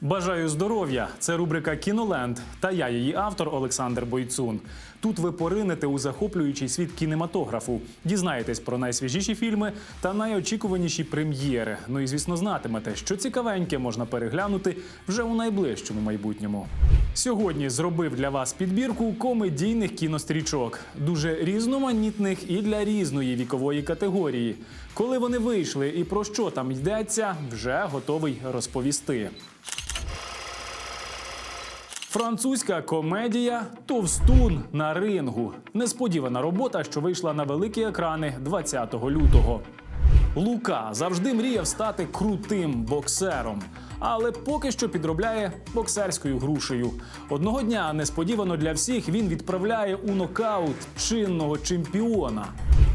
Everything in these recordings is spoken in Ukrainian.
Бажаю здоров'я! Це рубрика Кіноленд та я, її автор Олександр Бойцун. Тут ви поринете у захоплюючий світ кінематографу, дізнаєтесь про найсвіжіші фільми та найочікуваніші прем'єри. Ну і звісно, знатимете, що цікавеньке можна переглянути вже у найближчому майбутньому. Сьогодні зробив для вас підбірку комедійних кінострічок, дуже різноманітних і для різної вікової категорії. Коли вони вийшли і про що там йдеться, вже готовий розповісти. Французька комедія Товстун на рингу. Несподівана робота, що вийшла на великі екрани 20 лютого. Лука завжди мріяв стати крутим боксером, але поки що підробляє боксерською грушею. Одного дня несподівано для всіх він відправляє у нокаут чинного чемпіона.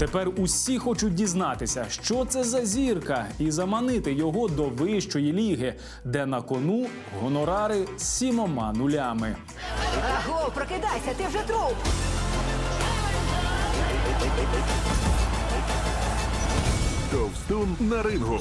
Тепер усі хочуть дізнатися, що це за зірка, і заманити його до вищої ліги, де на кону гонорари з сімома нулями. Аго, прокидайся, ти вже труп! Товстун на рингу.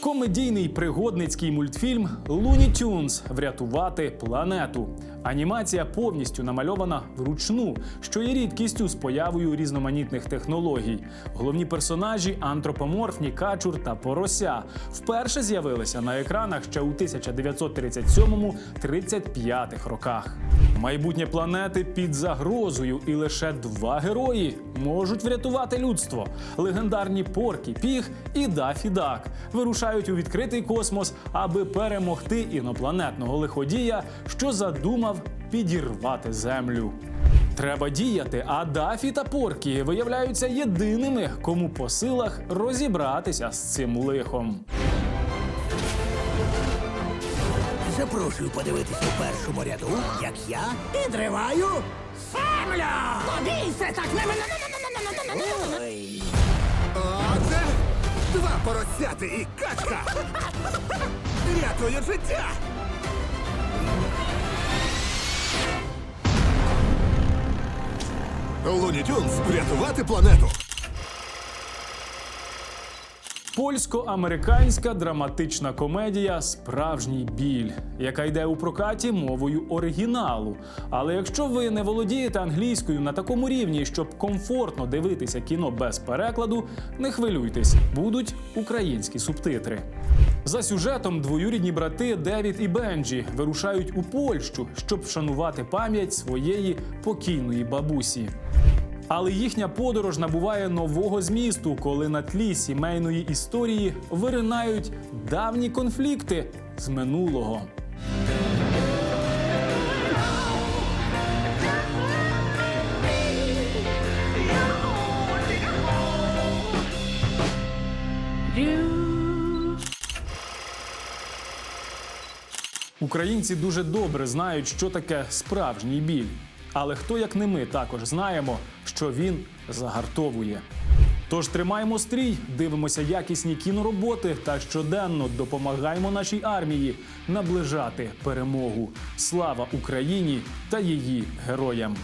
Комедійний пригодницький мультфільм Луні Тюнс Врятувати планету. Анімація повністю намальована вручну, що є рідкістю з появою різноманітних технологій. Головні персонажі антропоморфні качур та порося вперше з'явилися на екранах ще у 1937-35 роках. Майбутнє планети під загрозою, і лише два герої можуть врятувати людство. Легендарні Поркі Піг і Дафі Дак вирушають у відкритий космос, аби перемогти інопланетного лиходія, що задумав підірвати землю. Треба діяти, а Дафі та Поркі виявляються єдиними, кому по силах розібратися з цим лихом. Запрошую подивитися у першому ряду, як я підриваю землю! Побійся так! Ой. Отже, два поросяти і качка. Рятують життя. Луні Тюнс врятувати планету. Польсько-американська драматична комедія Справжній біль, яка йде у прокаті мовою оригіналу. Але якщо ви не володієте англійською на такому рівні, щоб комфортно дивитися кіно без перекладу, не хвилюйтесь, будуть українські субтитри. За сюжетом двоюрідні брати Девід і Бенджі вирушають у Польщу, щоб вшанувати пам'ять своєї покійної бабусі. Але їхня подорож набуває нового змісту, коли на тлі сімейної історії виринають давні конфлікти з минулого. Українці дуже добре знають, що таке справжній біль. Але хто як не ми також знаємо, що він загартовує. Тож тримаємо стрій, дивимося якісні кінороботи та щоденно допомагаємо нашій армії наближати перемогу. Слава Україні та її героям!